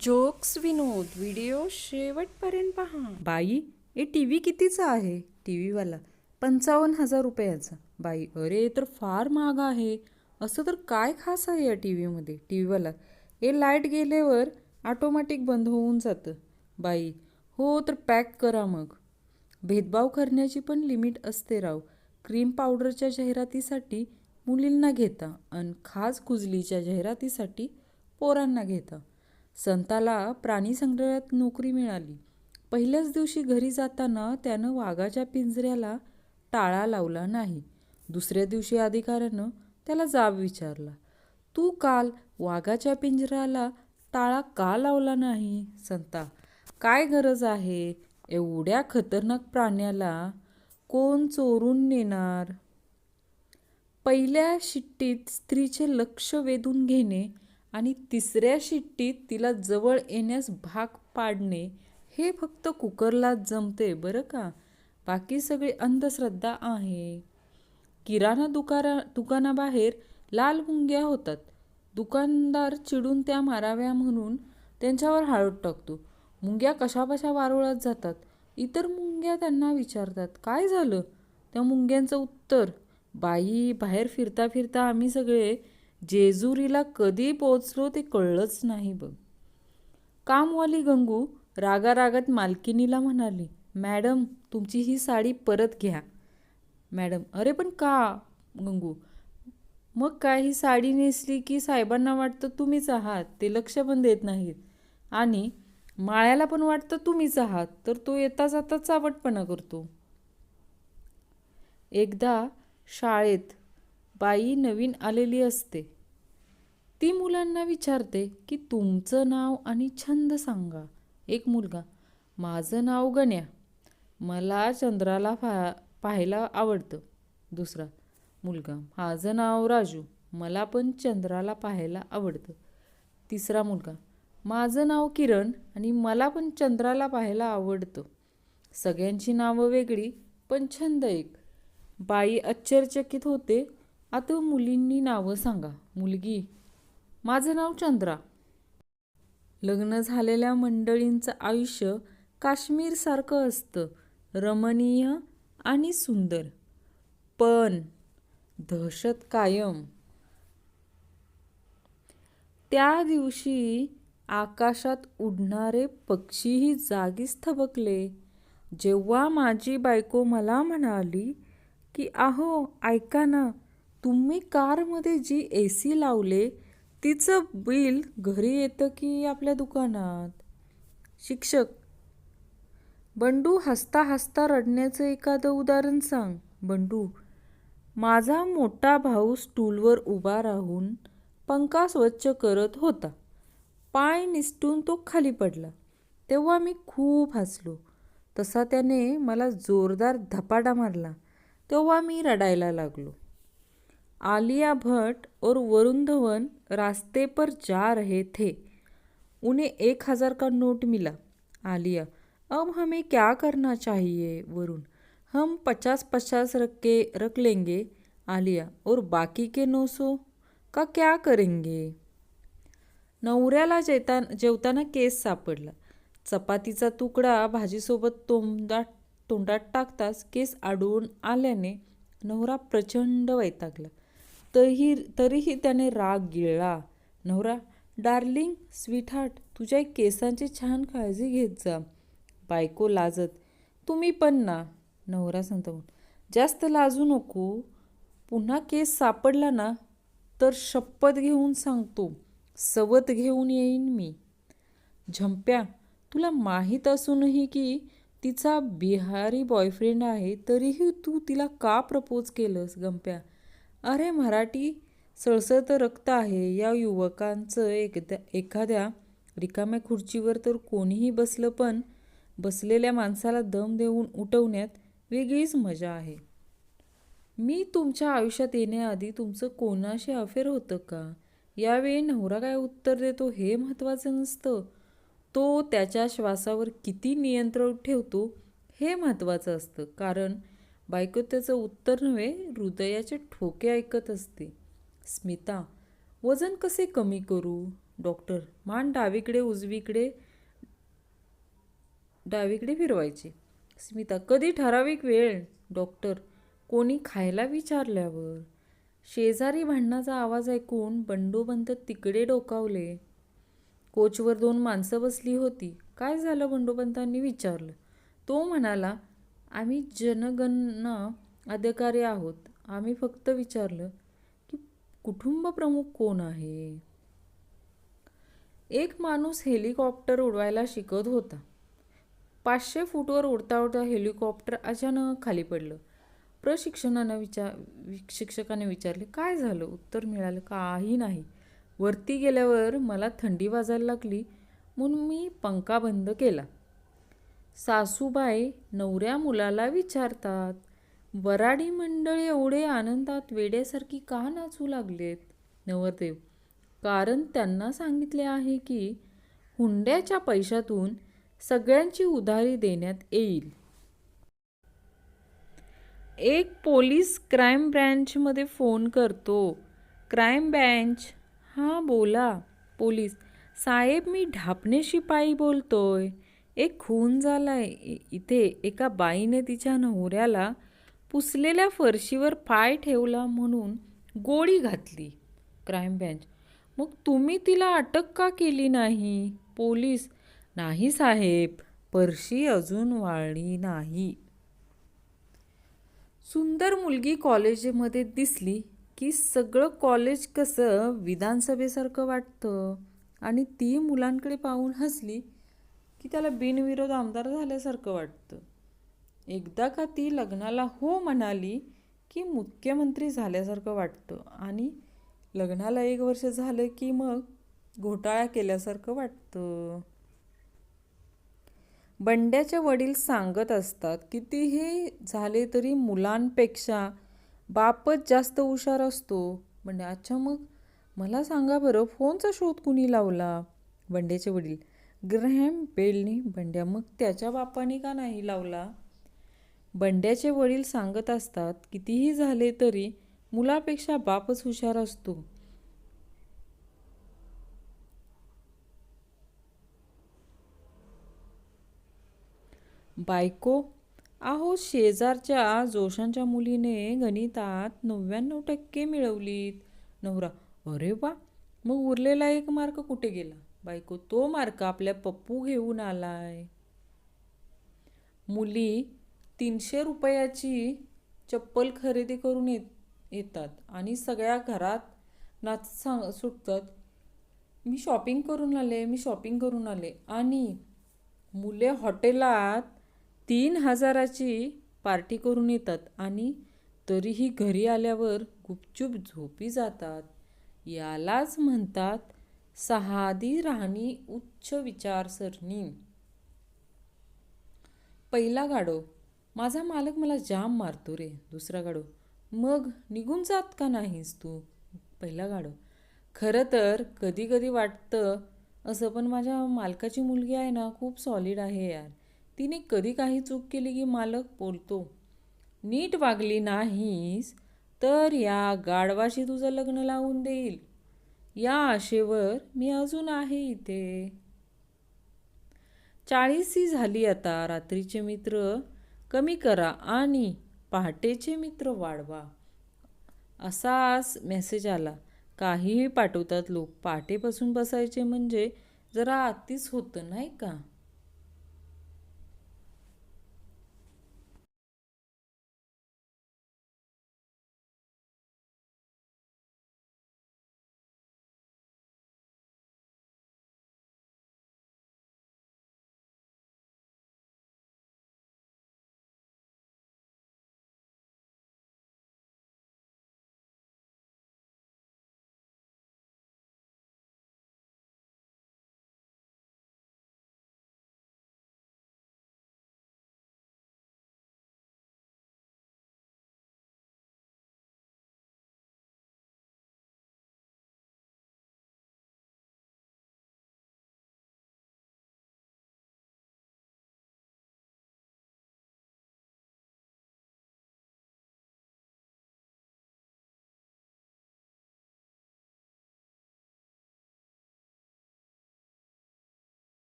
Jokes विनोद video शेवटपर्यंत पहा. बाई ए टी व्ही कितीचा आहे? टी व्हीवाला पंचावन्न हजार रुपयाचा. बाई अरे तर फार महाग आहे. असं तर काय खास आहे या टी व्हीमध्ये टी व्हीवाला हे लाइट गेल्यावर ऑटोमॅटिक बंद होऊन जातं. बाई हो तर पॅक करा मग. भेदभाव करण्याची पण लिमिट असते राव. क्रीम पावडरच्या जाहिरातीसाठी मुलींना घेता आणि खास कुजलीच्या जाहिरातीसाठी पोरांना घेता. संताला प्राणी संग्रहालयात नोकरी मिळाली. पहिल्याच दिवशी घरी जाताना त्यानं वाघाच्या पिंजऱ्याला टाळा लावला नाही. दुसऱ्या दिवशी अधिकाऱ्यानं त्याला जाब विचारला तू काल वाघाच्या पिंजऱ्याला टाळा का लावला नाही संता? काय गरज आहे? एवढ्या खतरनाक प्राण्याला कोण चोरून नेणार? पहिल्या शिट्टीत स्त्रीचे लक्ष वेधून घेणे आणि तिसऱ्या शिट्टीत तिला जवळ येण्यास भाग पाडणे हे फक्त कुकरलाच जमते बरं का? बाकी सगळी अंधश्रद्धा आहे. किराणा दुकाना दुकानाबाहेर लाल मुंग्या होतात. दुकानदार चिडून त्या माराव्या म्हणून त्यांच्यावर हळद टाकतो. मुंग्या कशाबशा वारुळत जातात? इतर मुंग्या त्यांना विचारतात काय झालं? त्या मुंग्यांचं उत्तर बाई बाहेर फिरता फिरता आम्ही सगळे जेजुरीला कधी पोचलो ते कळलंच नाही बघ. कामवाली गंगू रागारागात मालकिनीला म्हणाली मॅडम तुमची ही साडी परत घ्या. मॅडम अरे पण का? गंगू मग काय ही साडी नेसली की साहेबांना वाटतं तुम्हीच आहात ते लक्ष पण देत नाहीत. आणि माळ्याला पण वाटतं तुम्हीच आहात तर तो येता जाता चावटपणा करतो. एकदा शाळेत बाई नवीन आलेली असते. ती मुलांना विचारते की तुमचं नाव आणि छंद सांगा. एक मुलगा माझं नाव गण्या. मला चंद्राला पा पाहायला आवडतं. दुसरा मुलगा माझं नाव राजू. मला पण चंद्राला पाहायला आवडतं. तिसरा मुलगा माझं नाव किरण आणि मला पण चंद्राला पाहायला आवडतं. सगळ्यांची नावं वेगळी पण छंद एक. बाई आश्चर्यचकित होते आता मुलींनी नावं सांगा. मुलगी. माझं नाव चंद्रा. लग्न झालेल्या मंडळींचं आयुष्य काश्मीरसारखं असतं. रमणीय आणि सुंदर. पण दहशत कायम. त्या दिवशी आकाशात उडणारे पक्षीही जागीच थबकले. जेव्हा माझी बायको मला म्हणाली की अहो ऐका ना तुम्ही कारमध्ये जी ए सी लावले तिचं बिल घरी येतं की आपल्या दुकानात? शिक्षक बंडू हसता हसता रडण्याचं एखादं उदाहरण सांग. बंडू माझा मोठा भाऊ स्टूलवर उभा राहून पंखा स्वच्छ करत होता. पाय निसटून तो खाली पडला. तेव्हा मी खूप हसलो. तसा त्याने मला जोरदार धपाटा मारला. तेव्हा मी रडायला लागलो. आलिया भट्ट और वरुण धवन रास्ते पर जा रहे थे। उन्हें एक हजार का नोट मिला। आलिया अब हमें क्या करना चाहिए वरुण? हम पचास पचास रख के रख लेंगे आलिया और बाकी के नौ सौ का क्या करेंगे? नवऱ्याला जेता जेवताना केस सापडला। चपातीचा तुकडा भाजीसोबत तोंडात तोंडात टाकताच केस आढळून आल्याने नवरा प्रचंड वैतागला. तरीही तरीही त्याने राग गिळला. नवरा डार्लिंग स्वीटहार्ट तुझ्या केसांची छान काळजी घेत जा. बायको लाजत. तुम्ही पण ना. नवरा संतवून जास्त लाजू नको. पुन्हा केस सापडला ना तर शपथ घेऊन सांगतो. सवत घेऊन येईन मी. झंप्या तुला माहीत असूनही की तिचा बिहारी बॉयफ्रेंड आहे तरीही तू तिला का प्रपोज केलंस गंप्या? अरे मराठी सळसळत रक्त आहे. या युवकांचं एकदा एखाद्या रिकाम्या खुर्चीवर तर कोणीही बसलं पण बसलेल्या माणसाला दम देऊन उठवण्यात वेगळीच मजा आहे. मी तुमच्या आयुष्यात येण्याआधी तुमचं कोणाशी अफेअर होतं का? यावेळी नवरा काय उत्तर देतो हे महत्त्वाचं नसतं. तो त्याच्या श्वासावर किती नियंत्रण ठेवतो हे महत्त्वाचं असतं. कारण बायको त्याचं उत्तर नव्हे हृदयाचे ठोके ऐकत असते. स्मिता वजन कसे कमी करू? डॉक्टर मान डावीकडे उजवीकडे डावीकडे फिरवायची. स्मिता कधी ठराविक वेळ? डॉक्टर कोणी खायला विचारल्यावर? शेजारी भांडणाचा आवाज ऐकून बंडोबंत तिकडे डोकावले. कोचवर दोन माणसं बसली होती. काय झालं? बंडोबंतांनी विचारलं. तो म्हणाला आम्ही जनगणना अधिकारी आहोत. आम्ही फक्त विचारलं की कुटुंब प्रमुख कोण आहे? एक माणूस हेलिकॉप्टर उडवायला शिकत होता. पाचशे फूटवर उडता उडता हेलिकॉप्टर अचानक खाली पडलं. प्रशिक्षणानं विचार वि- शिक्षकाने विचारले काय झालं? उत्तर मिळालं काही नाही. वरती गेल्यावर मला थंडी वाजायला लागली म्हणून मी पंखा बंद केला. सासूबाई नवऱ्या मुलाला विचारतात वराडी मंडळ एवढे आनंदात वेड्यासारखी का नाचू लागलेत? नवरदेव कारण त्यांना सांगितले आहे की हुंड्याच्या पैशातून सगळ्यांची उधारी देण्यात येईल. एक पोलीस क्राईम ब्रँचमध्ये फोन करतो. Crime branch? हां बोला. पोलीस साहेब मी ढापणे शिपाई बोलतोय. एक खून झाला आहे इथे एका बाईने तिच्या नवऱ्याला पुसलेल्या फरशीवर पाय ठेवला म्हणून गोळी घातली. Crime branch. मग तुम्ही तिला अटक का केली नाही? पोलीस. नाही साहेब फरशी अजून वाळली नाही. सुंदर मुलगी कॉलेजमध्ये दिसली की सगळं कॉलेज कसं विधानसभेसारखं वाटतं. आणि ती मुलांकडे पाहून हसली की त्याला बिनविरोध आमदार झाल्यासारखं वाटतं. एकदा का ती लग्नाला हो म्हणाली की मुख्यमंत्री झाल्यासारखं वाटतं आणि लग्नाला एक वर्ष झालं की मग घोटाळा केल्यासारखं वाटतं. बंड्याचे वडील सांगत असतात कितीही झाले तरी मुलांपेक्षा बापच जास्त हुशार असतो. बंड्या अच्छा मग? मला सांगा बरं फोनचा शोध कुणी लावला? बंड्याचे वडील ग्रहॅम बेलनी बंड्या मग त्याच्या बापाने का नाही लावला? बंड्याचे वडील सांगत असतात कितीही झाले तरी मुलापेक्षा बापच हुशार असतो. बायको आहो शेजारच्या जोशांच्या मुलीने गणितात नव्याण्णव टक्के मिळवलीत. नवरा अरे वा मग उरलेला एक मार्क कुठे गेला? बायको तो मार्क आपल्या पप्पू घेऊन आलाय. मुली तीनशे रुपयाची चप्पल खरेदी करून येत येतात आणि सगळ्या घरात नाच सांग सुटतात. मी शॉपिंग करून आले मी शॉपिंग करून आले आणि मुले हॉटेलात तीन हजाराची पार्टी करून येतात आणि तरीही घरी आल्यावर गुपचूप झोपी जातात. यालाच म्हणतात सहादी राहणी उच्च विचारसरणी. पहिला गाडो माझा मालक मला जाम मारतो रे. दुसरा गाडो मग निघून जात का नाहीस तू? पहिला गाडो खरं तर कधी कधी वाटतं असं पण माझ्या मालकाची मुलगी आहे ना खूप सॉलिड आहे यार. तिने कधी काही चूक केली की मालक बोलतो नीट वागली नाहीस तर या गाढवाशी तुझं लग्न लावून देईल. या आशेवर मी अजून आहे इथे. चाळीसी झाली आता रात्रीचे मित्र कमी करा आणि पहाटेचे मित्र वाढवा. असाच मेसेज आला. काहीही पाठवतात लोक. पहाटेपासून बसायचे म्हणजे जरा आत्तीच होतं नाही का?